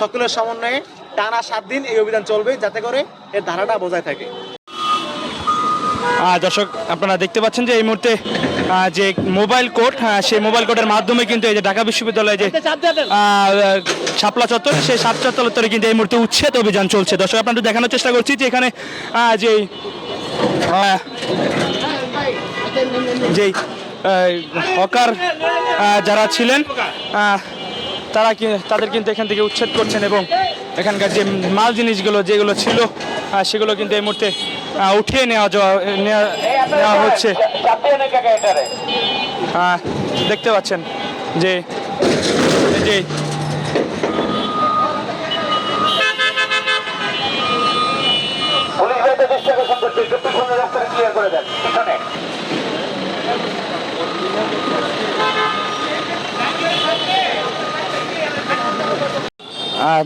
সকলের সমন্বয়ে টানা সাত দিন এই অভিযান চলবে যাতে করে এর ধারাটা বজায় থাকে। আহ, দর্শক আপনারা দেখতে পাচ্ছেন যে এই মুহূর্তে আহ, যে মোবাইল কোর্ট সেই মোবাইল কোর্টের মাধ্যমে কিন্তু এই যে ঢাকা বিশ্ববিদ্যালয়ে যে আহ, শাপলা চত্বর সেই শাপলা চত্বরে কিন্তু এই মুহূর্তে উচ্ছেদ অভিযান চলছে। দর্শক আপনাদের দেখানোর চেষ্টা করছি যে এখানে আহ, যে যেই হকার যারা ছিলেন তারা তাদের কিন্তু এখান থেকে উচ্ছেদ করছেন এবং এখানকার যে মাল জিনিসগুলো, যেগুলো ছিল সেগুলো কিন্তু এই মুহূর্তে উঠিয়ে নেওয়া যাওয়া, নেওয়া হচ্ছে। দেখতে পাচ্ছেন যে যে পুলিশ ভাইদের দৃষ্টি আকর্ষণ করছে একটু পিছনে করে দেন। পিছনে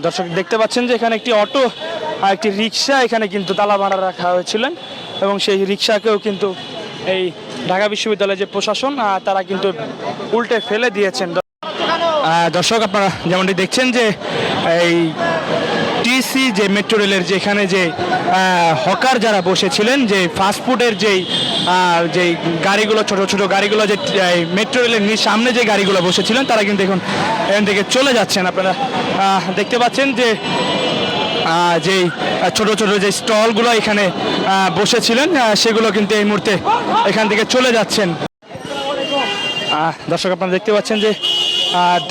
দর্শক, দেখতে পাচ্ছেন যে এখানে একটি অটো আর একটি রিক্সা এখানে কিন্তু তালা মারা রাখা হয়েছিলেন এবং সেই রিক্সাকেও কিন্তু এই ঢাকা বিশ্ববিদ্যালয়ের যে প্রশাসন তারা কিন্তু উল্টে ফেলে দিয়েছেন। দর্শক, আপনারা যেমনটি দেখছেন যে এই টিসি যে মেট্রো রেলের যেখানে যে হকার যারা বসেছিলেন যে ফাস্টফুডের যেই যেই গাড়িগুলো ছোট ছোট গাড়িগুলো যে মেট্রো রেলের সামনে যে গাড়িগুলো বসেছিলেন তারা কিন্তু এখন এখান থেকে চলে যাচ্ছেন। আপনারা দেখতে পাচ্ছেন যে আহ, ছোট ছোট যে স্টলগুলো এখানে বসেছিলেন সেগুলো কিন্তু এই মুহূর্তে এখান থেকে চলে যাচ্ছেন। দর্শক আপনারা দেখতে পাচ্ছেন যে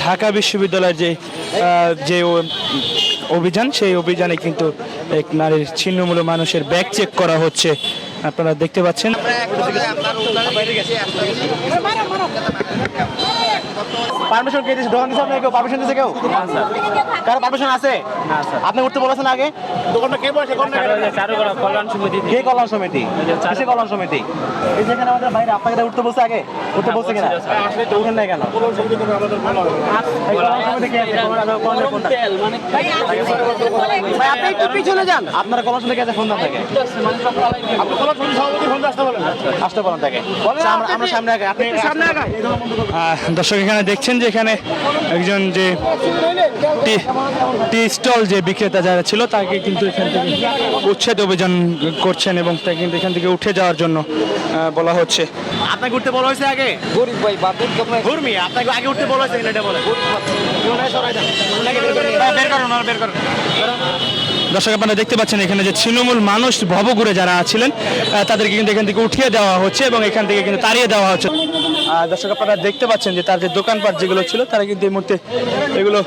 ঢাকা বিশ্ববিদ্যালয়ের যে যে অভিযান সেই অভিযানে কিন্তু এক নারীর ছিন্নমূল মানুষের ব্যাগ চেক করা হচ্ছে। আপনারা দেখতে পাচ্ছেন। পারমিশন কে দিয়েছে দোকান দিয়েছে আপনাকে কেউ? পারমিশন দিয়েছে কেউ? কার পারমিশন আছে? আপনি উঠতে বলেছেন আগে? দোকানটা কে বসে? কে কল্যাণ সমিতি? কিসে কল্যাণ সমিতি? এই যেখানে আমাদের বাইরে আপনাকে উঠতে বলছে আগে। উঠতে বলছে কিনা? তো উঠেন নাই কেন? কল্যাণ সমিতি কে আছে? কল্যাণ- কল্যাণের কোনটা? ভাই, আপনি একটু পিছনে যান। আপনার কল্যাণ সমিতি কে আছে? ফোন না থাকে আপনি কল্যাণ সমিতি সভাপতি ফোন আসতে বলেন। আসতে বলেন তাকে। আমরা সামনে আগে আপনি সামনে আগে আহ, দর্শক এখানে দেখছেন যে এখানে একজন যে টি- টি স্টল যে বিক্রেতা যারা ছিল তাকে কিন্তু এখান থেকে উচ্ছেদ অভিযান করছেন এবং তাকে কিন্তু এখান থেকে উঠে যাওয়ার জন্য বলা হচ্ছে। আপনাকে উঠতে বলা হয়েছে আগে? গরিব ভাই বাদুর ঘুরমি আপনাকে আগে উঠতে বলা হয়েছে এটা বলে। বের করুন বের করুন। দর্শক আপনারা দেখতে পাচ্ছেন এখানে যে তৃণমূল মানুষ ভবঘুরে যারা ছিলেন তাদেরকে কিন্তু এখান থেকে উঠিয়ে দেওয়া হচ্ছে এবং এখান থেকে কিন্তু তাড়িয়ে দেওয়া হচ্ছে। দর্শক আপনারা দেখতে পাচ্ছেন যে তার যে দোকানপাট যেগুলো ছিল তারা কিন্তু এই মুহূর্তে এগুলো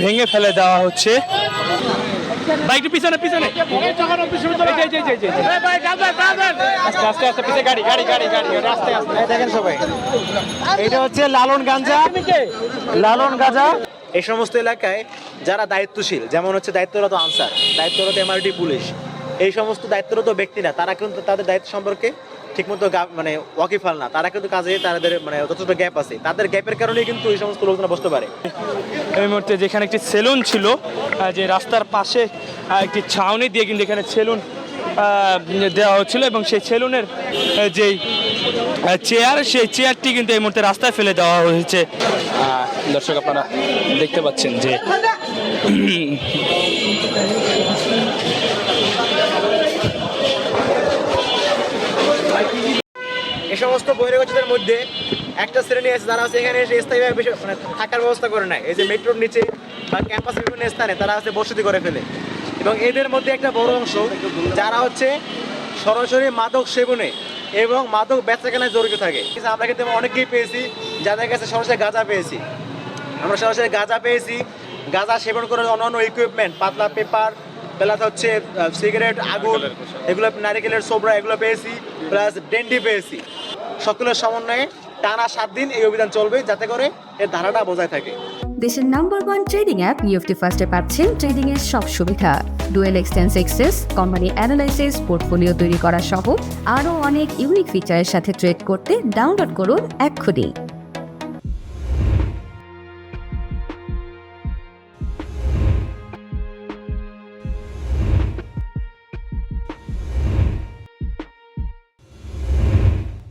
ভেঙে ফেলে দেওয়া হচ্ছে। বাইকটি পিছনে পিছনে। আস্তে আস্তে আস্তে পিছে গাড়ি গাড়ি গাড়ি গাড়ি, আস্তে আস্তে। দেখেন সবাই। এটা হচ্ছে লালন গাঞ্জা লালন গাঁজা এই সমস্ত এলাকায় যারা দায়িত্বশীল যেমন হচ্ছে দায়িত্বরত আনসার দায়িত্বরত এমআরটি পুলিশ এই সমস্ত দায়িত্বরত ব্যক্তিরা তারা কিন্তু তাদের দায়িত্ব সম্পর্কে ঠিকমতো গা- মানে ওয়াকিফাল না। তারা কিন্তু কাজে তাদের মানে যথেষ্ট গ্যাপ আছে। তাদের গ্যাপের কারণে কিন্তু এই সমস্ত লোকজন বসতে পারে। এই মুহূর্তে যেখানে একটি সেলুন ছিল যে রাস্তার পাশে একটি ছাউনি দিয়ে কিন্তু এখানে সেলুন দেওয়া হচ্ছিল এবং সেই সেলুনের যেই চেয়ার সেই চেয়ারটি কিন্তু এই মুহূর্তে রাস্তায় ফেলে দেওয়া হয়েছে। দর্শক আপনারা দেখতে পাচ্ছেন যে এই সমস্ত বহিরাগতদের মধ্যে একটা শ্রেণি আছে, যারা আছে এখানে এসে স্থায়ীভাবে মানে থাকার ব্যবস্থা করে নেয়। এই যে মেট্রোর নিচে বা ক্যাম্পাসের বিভিন্ন স্থানে তারা আছে বসতি করে ফেলে। এবং এদের মধ্যে একটা বড় অংশ, যারা হচ্ছে সরাসরি মাদক সেবনে এবং মাদক বেচাকেনায় জড়িত থাকে। আমরা কিন্তু অনেককেই পেয়েছি, যাদের কাছে সরাসরি গাঁজা পেয়েছি। আমরা সরাসরি গাঁজা পেয়েছি গাঁজা সেবন করার অন্যান্য ইকুইপমেন্ট পাতলা পেপার প্লাস হচ্ছে সিগারেট আগুন এগুলো নারিকেলের সোবরা এগুলো পেয়েছি প্লাস ডেন্ডি পেয়েছি। সকলের সমন্বয়ে টানা সাত দিন এই অভিযান চলবে যাতে করে এর ধারাটা বজায় থাকে। দেশের number one trading app UFT ফার্স্টে পাচ্ছেন ট্রেডিং এর সব সুবিধা। ডুয়েল এক্সটেন্স এক্সেস কোম্পানি অ্যানালাইসিস পোর্টফোলিও তৈরি করা সহ আরও অনেক ইউনিক ফিচারের সাথে ট্রেড করতে ডাউনলোড করুন এক্ষুনি।